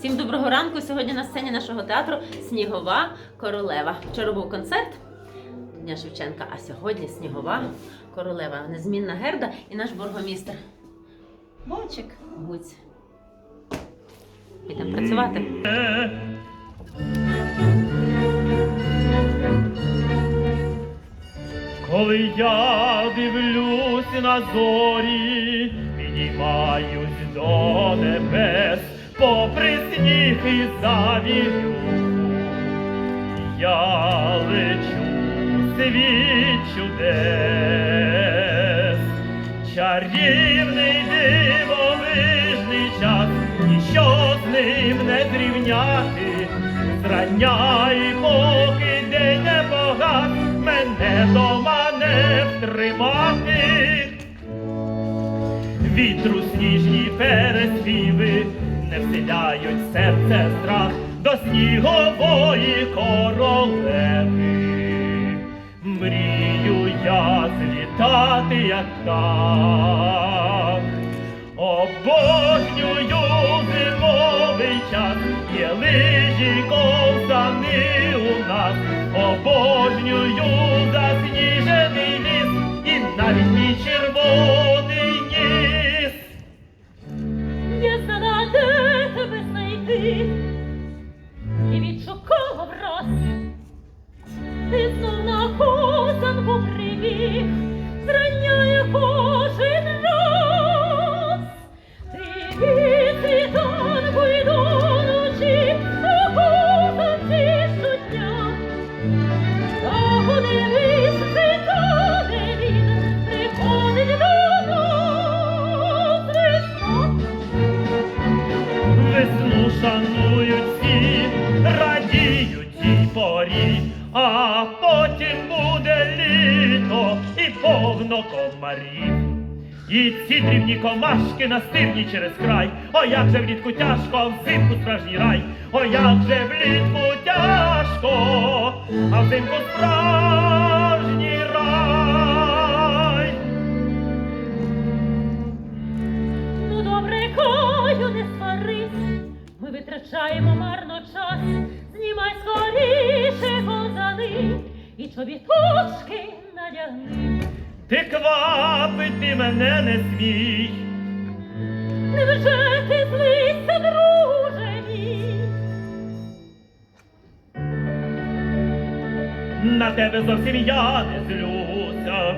Всім доброго ранку. Сьогодні на сцені нашого театру Снігова королева. Вчора був концерт Дня Шевченка, а сьогодні Снігова королева, незмінна герда і наш бургомістр. Вовчик Гуць. Підемо працювати. Коли я дивлюсь на зорі, підіймаюсь до небес, попри сніг і завірю, я лечу світ чудес, чарівний дивовижний час, ніщо з ним не зрівняти, зрання і поки день не погас, мене дома не втримати. Вітру сніжні переспіви не вселяють серце страх до снігової королеви. Мрію я злітати, як так. Повно комарів. І ці дрібні комашки настирні через край. О, як же влітку тяжко, а взимку справжній рай. О, як же влітку тяжко, а взимку справжній рай. Ну добре, кою не сварись, ми витрачаємо марно час, знімай скоріше козани і чобіточки надягни. Ти квапити мене не смій. Невже ти злися, друже мій? На тебе зовсім я не злюся.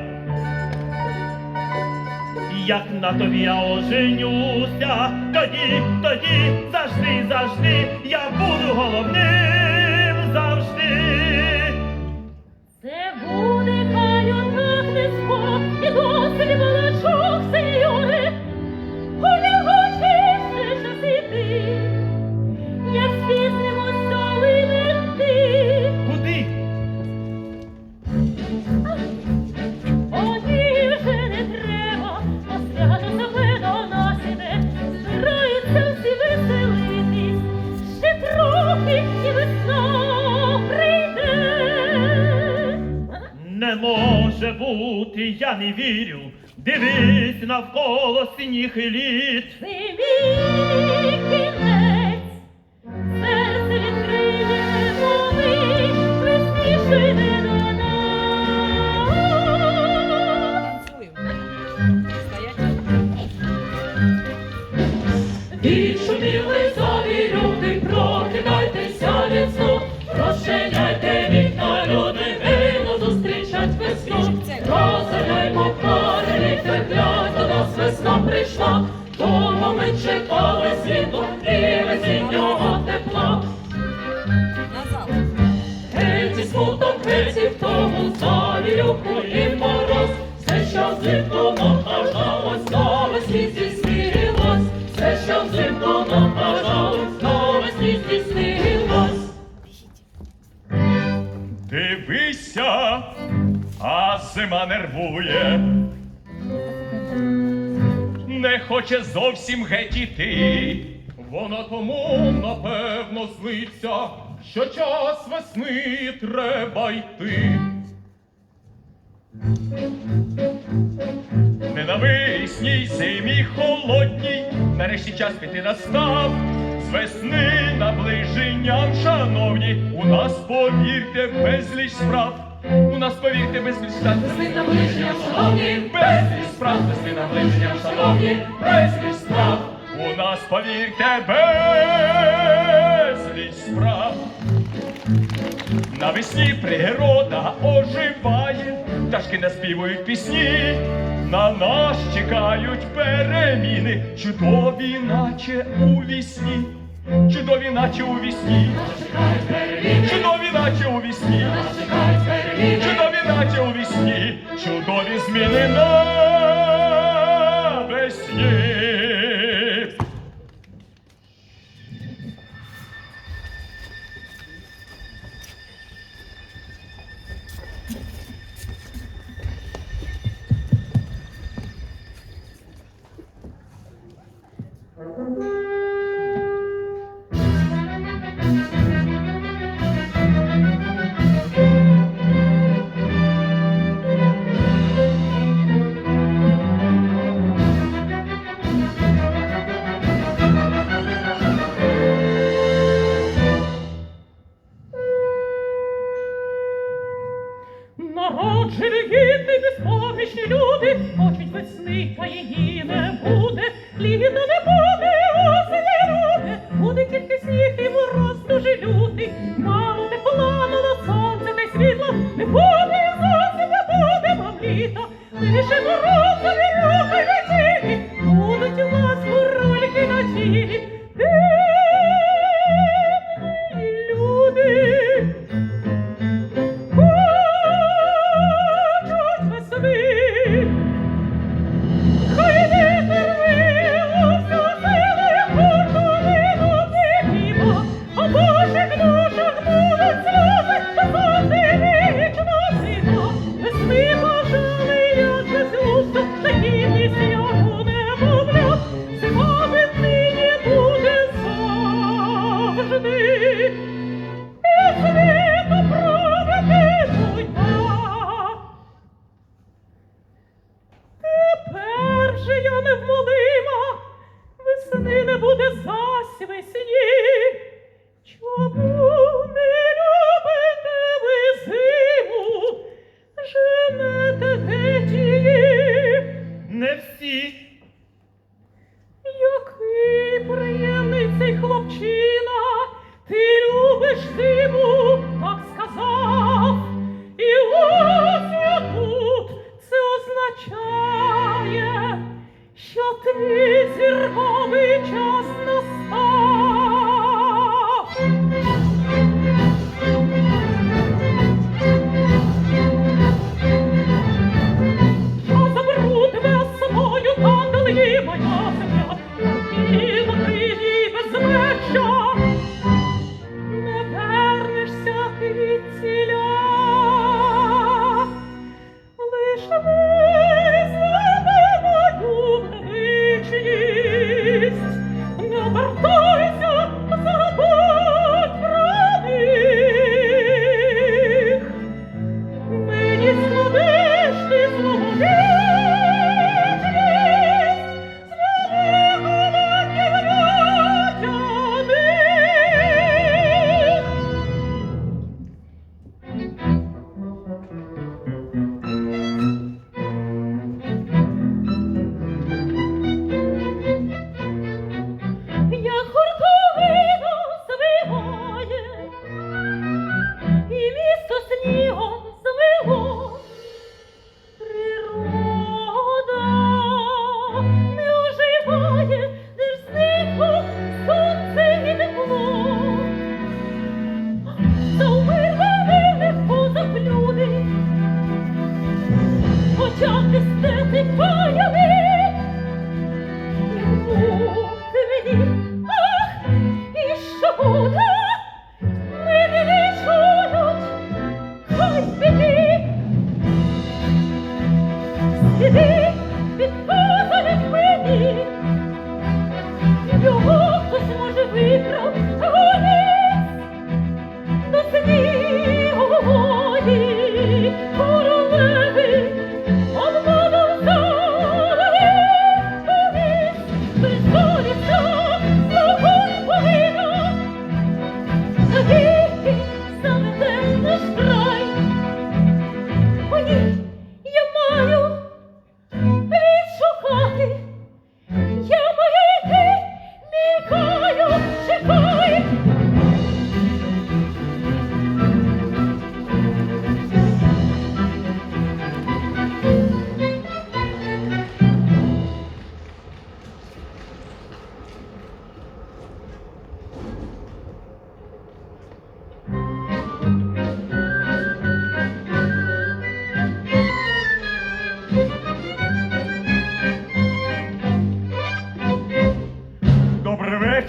Як на тобі я оженюся, тоді, тоді, завжди, завжди, я буду головним навколо сніг і лід. Весна прийшла, тому ми чекали світло і весіннього тепла. Геть і смуток, геть і в тому завірюху і мороз, все, що взимку нам бажалось, навесні здійснилось, все, що взимку нам бажалось, навесні здійснилось. Дивися, а зима нервує. Не хоче зовсім геть іти. Вона тому, напевно, злиться, що час весни треба йти. Ненависній зимі холодній, нарешті час піти настав. З весни наближенням, шановні, у нас повірте безліч справ. У нас повірте безліч справ. Весни наближення, шановні, Безліч справ, весни наближення, шановні, безліч справ. У нас повірте безліч справ. Навесні природа оживає, пташки наспівують пісні, на нас чекають переміни, чудові, наче у вісні, чудові, наче у вісні, чудові, наче у вісні. Чудові, наче у вісні, чудові зміни на Народжені гідні, безпомічні люди, хочуть весни, а її не буде.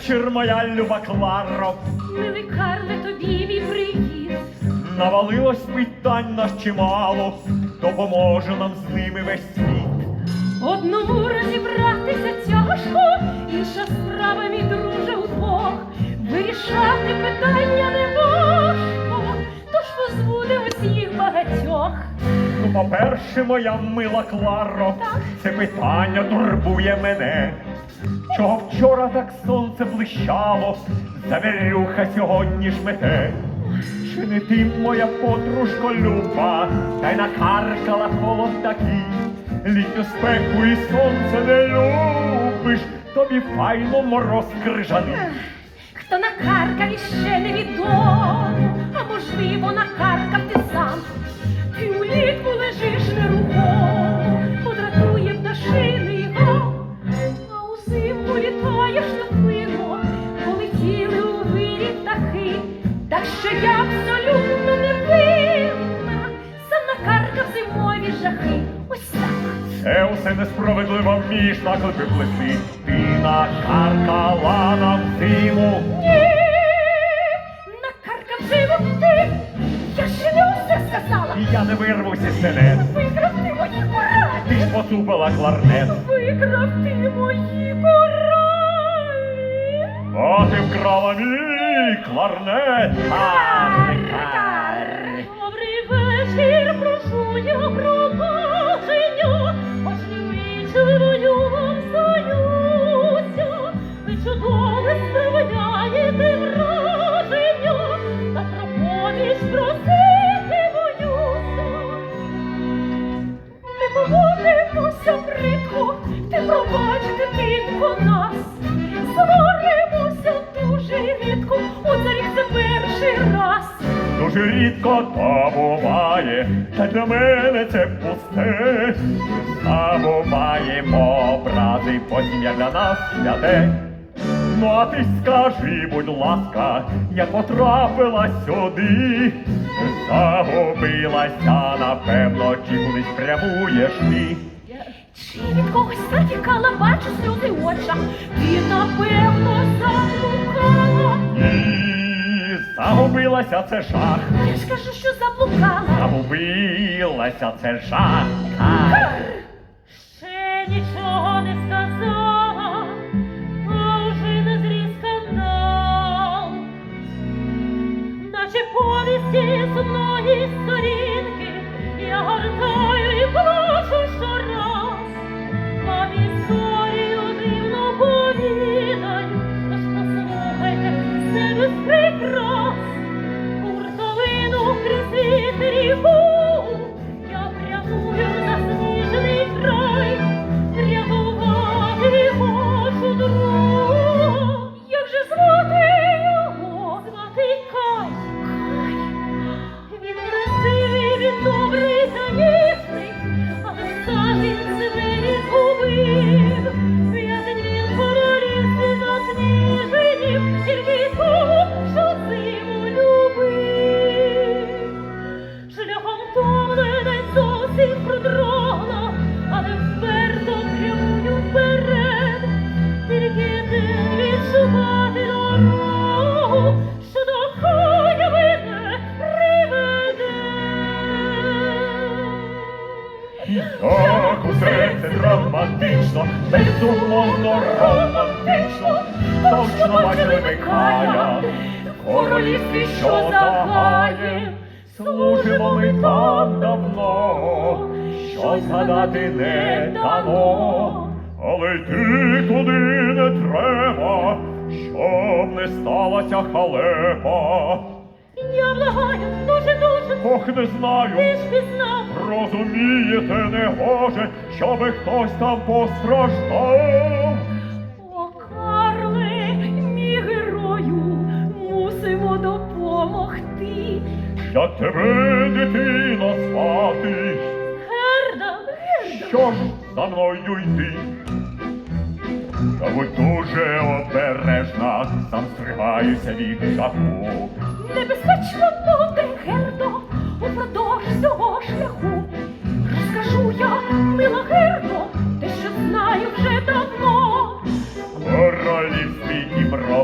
Вечір, моя люба Кларо. Милий Карле, тобі мій привіт. Навалилось питань нас чимало, допоможе нам з ними весь світ. Одному розібратися тяжко, інша справа, мій друже, удвох. Вирішати питання не важко, тож позбудемось їх багатьох. Ну, по-перше, моя мила Кларо, Так. це питання турбує мене. Чого вчора так сонце блищало, завірюха сьогодні ж мете. Чи не ти, моя подружко люба, та й накаркала холод такий, літню спеку і сонце не любиш, тобі файно мороз крижаний. Хто накаркав іще невідомо, вмієш наклепи. Ти накаркала нам зиму. Ні, накаркав живо ти, я усе сказала. Я не вирвуся з мене. Виграв ти мої коралі! Ти ж поцупила кларнет. Виграв ти мої коралі! О, ти вкрала мій кларнет. Кар, кар. Добрий вечір, прошу я пробачення, аж вічливою Дуже рідко то буває, та для мене це пусте. Забуваємо образи, потім як для нас святе. Ну а ти скажи, будь ласка, як потрапила сюди, загубилася, напевно, чи кудись прямуєш ти. Чи від когось затікала, бачу сльози очах. Ти, напевно, заблукала. І загубилася це жах, Я ж кажу, що заблукала. загубилася це жах. Ще нічого не сказала, а вже не зріз скандал. Наче повісті сумної сторінки, я гортаю романтично, точно бачили Микая, в королівстві, що загає, служимо ми там давно, що згадати не дано, але йти туди не треба, щоб не сталася халепа. Я благаю, дуже дуже, Ох, не ти знаю, ж пізнав. Розумієте, не гоже, щоби хтось там постраждав. О, Карле, мій герою, мусимо допомогти. Як тебе, дитино, звати, Герда, Герда. що ж за мною йти? Та будь дуже обережна, сам стригаюся від жаху. Небезпечно буде,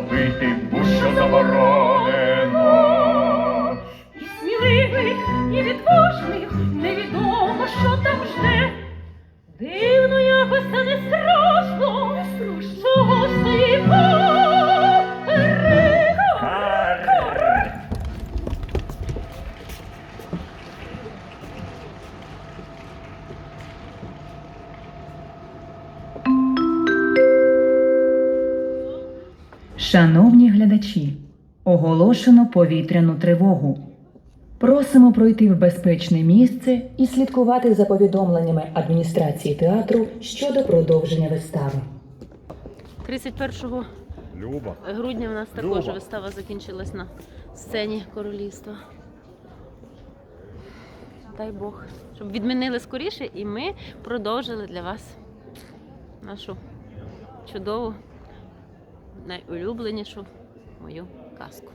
вбити будь-що заборонено. Оголошено повітряну тривогу. Просимо пройти в безпечне місце і слідкувати за повідомленнями адміністрації театру щодо продовження вистави. 31 Люба. грудня у нас також Люба. вистава закінчилась на сцені королівства. Дай Бог, щоб відмінили скоріше, і ми продовжили для вас нашу чудову, найулюбленішу мою казку.